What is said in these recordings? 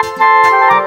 Слава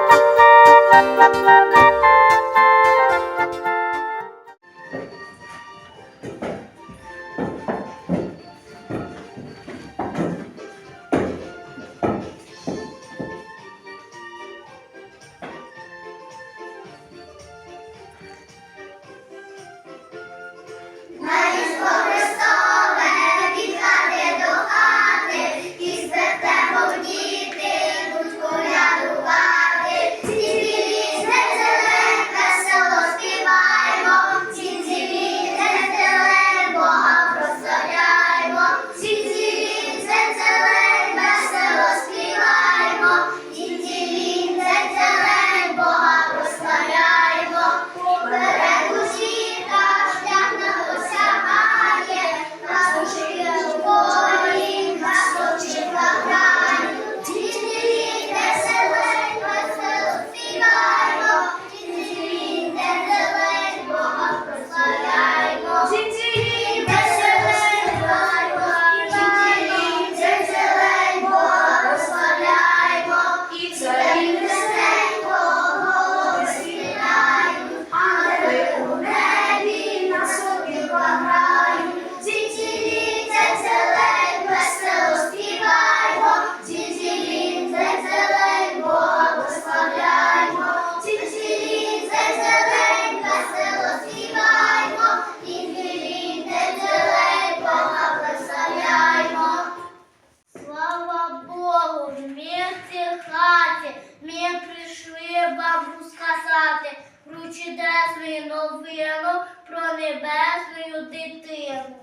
про небесну дитину.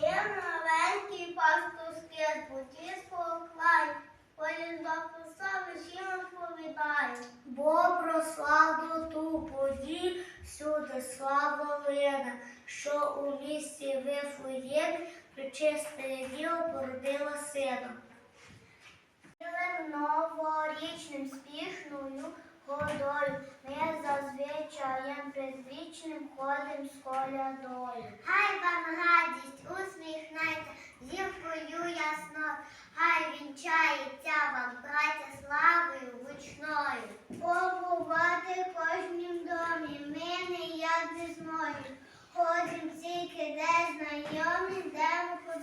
Є маленький пастушки з споклань, полі до прослави всім розповідає. Бо про славу ту подію всюди слава лина, що у місті Вифлеємі причисте діло породила сина. Новорічним спішною ходою ми зазвичаєм предвічним ходим з колядою. Хай вам радість усміхнеться, зіркою ясно, хай вінчається вам, браття, славою гучною. Побувати в кожнім домі, ми не як не зможемо. Ходим тільки де знайомі, де ми по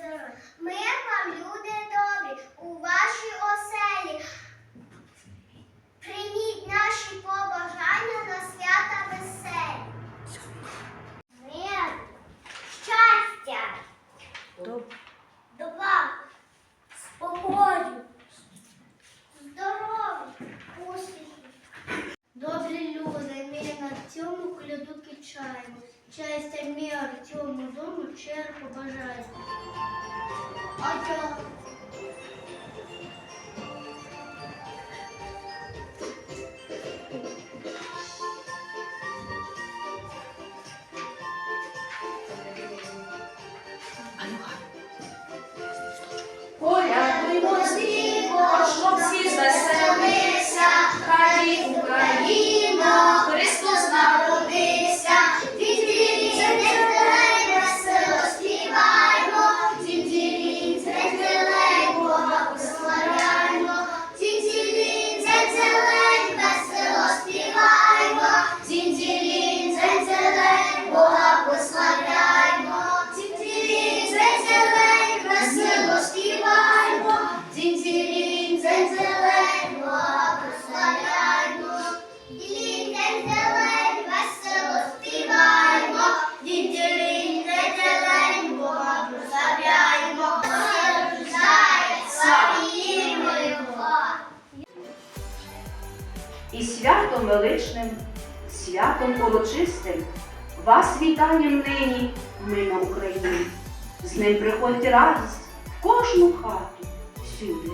коляду кичаємо. Щастя, мир цьому дому щиро обожает. А Колядуймо святом величним, святом урочистим вас вітаєм нині, ми на Україні. З ним приходьте радість в кожну хату, всюди.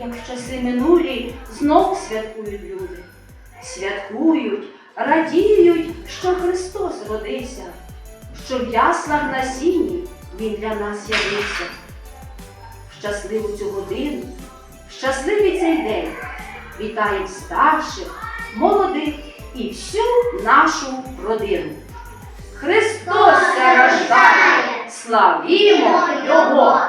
Як в часи минулі знов святкують люди. Святкують, радіють, що Христос родився, що в яслах на сіні Він для нас явився. Щасливу цю годину, щасливий цей день вітаємо старших, молодих і всю нашу родину. Христос рождає! Славімо Його!